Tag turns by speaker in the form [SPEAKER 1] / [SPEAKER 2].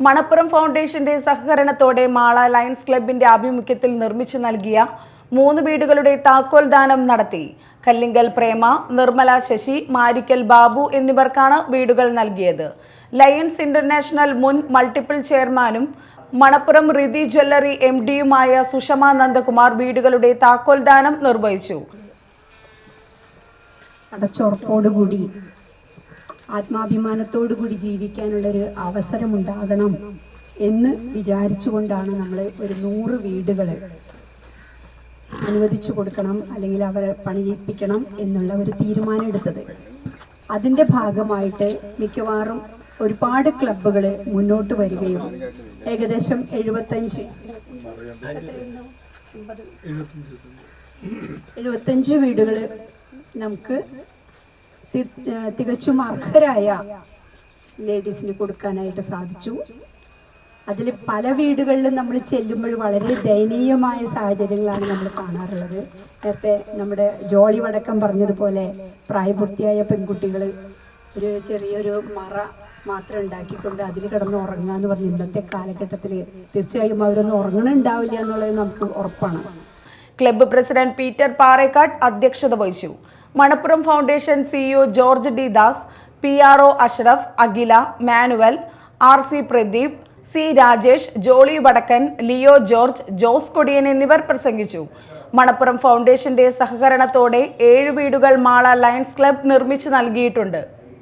[SPEAKER 1] മണപ്പുറം ഫൗണ്ടേഷന്റെ സഹകരണത്തോടെ മാള ലയൺസ് ക്ലബിന്റെ ആഭിമുഖ്യത്തിൽ നിർമ്മിച്ചു നൽകിയ മൂന്ന് വീടുകളുടെ താക്കോൽ ദാനം നടത്തി. കല്ലിങ്കൽ പ്രേമ നിർമ്മല ശശി മാരിക്കൽ ബാബു എന്നിവർക്കാണ് വീടുകൾ നൽകിയത്. ലയൺസ് ഇന്റർനാഷണൽ മുൻ മൾട്ടിപ്പിൾ ചെയർമാനും മണപ്പുറം റിതി ജ്വല്ലറി എം ഡിയുമായ സുഷമ നന്ദകുമാർ വീടുകളുടെ താക്കോൽ ദാനം നിർവഹിച്ചു.
[SPEAKER 2] അടച്ചുറപ്പോടുകൂടി ആത്മാഭിമാനത്തോടുകൂടി ജീവിക്കാനുള്ളൊരു അവസരമുണ്ടാകണം എന്ന് വിചാരിച്ചുകൊണ്ടാണ് നമ്മൾ ഒരു നൂറ് വീടുകൾ അനുവദിച്ചു കൊടുക്കണം അല്ലെങ്കിൽ അവരെ പണിയിപ്പിക്കണം എന്നുള്ള ഒരു തീരുമാനം എടുത്തത്. അതിന്റെ ഭാഗമായിട്ട് മിക്കവാറും ഒരുപാട് ക്ലബ്ബുകൾ മുന്നോട്ട് വരികയും ഏകദേശം എഴുപത്തഞ്ച് എഴുപത്തഞ്ച് വീടുകൾ നമുക്ക് തികച്ചും അർഹരായ ലേഡീസിന് കൊടുക്കാനായിട്ട് സാധിച്ചു. അതിൽ പല വീടുകളിലും നമ്മൾ ചെല്ലുമ്പോൾ വളരെ ദയനീയമായ സാഹചര്യങ്ങളാണ് നമ്മൾ കാണാറുള്ളത്. നേരത്തെ നമ്മുടെ ജോളി വടക്കം പറഞ്ഞതുപോലെ പ്രായപൂർത്തിയായ പെൺകുട്ടികൾ ഒരു ചെറിയൊരു മറ മാത്രം ഉണ്ടാക്കിക്കൊണ്ട് അതിൽ കിടന്ന് ഉറങ്ങുക എന്ന് പറഞ്ഞ് ഇന്നത്തെ കാലഘട്ടത്തിൽ തീർച്ചയായും അവരൊന്നും ഉറങ്ങണുണ്ടാവില്ല എന്നുള്ളത് നമുക്ക് ഉറപ്പാണ്.
[SPEAKER 1] ക്ലബ്ബ് പ്രസിഡന്റ് പീറ്റർ പാറേക്കാട് അധ്യക്ഷത വഹിച്ചു. Manappuram foundation CEO George D Das P R O Ashraf Akhila Manuel R C Pradeep C Rajesh Jolly Vadakkan Leo George Jose Kodiyan എന്നിവർ പ്രസംഗിച്ചു. മണപ്പുറം ഫൗണ്ടേഷന്റെ സഹകരണത്തോടെ ഏഴ് വീടുകൾ മാള ലയൺസ് ക്ലബ് നിർമ്മിച്ചു നൽകിയിട്ടുണ്ട്.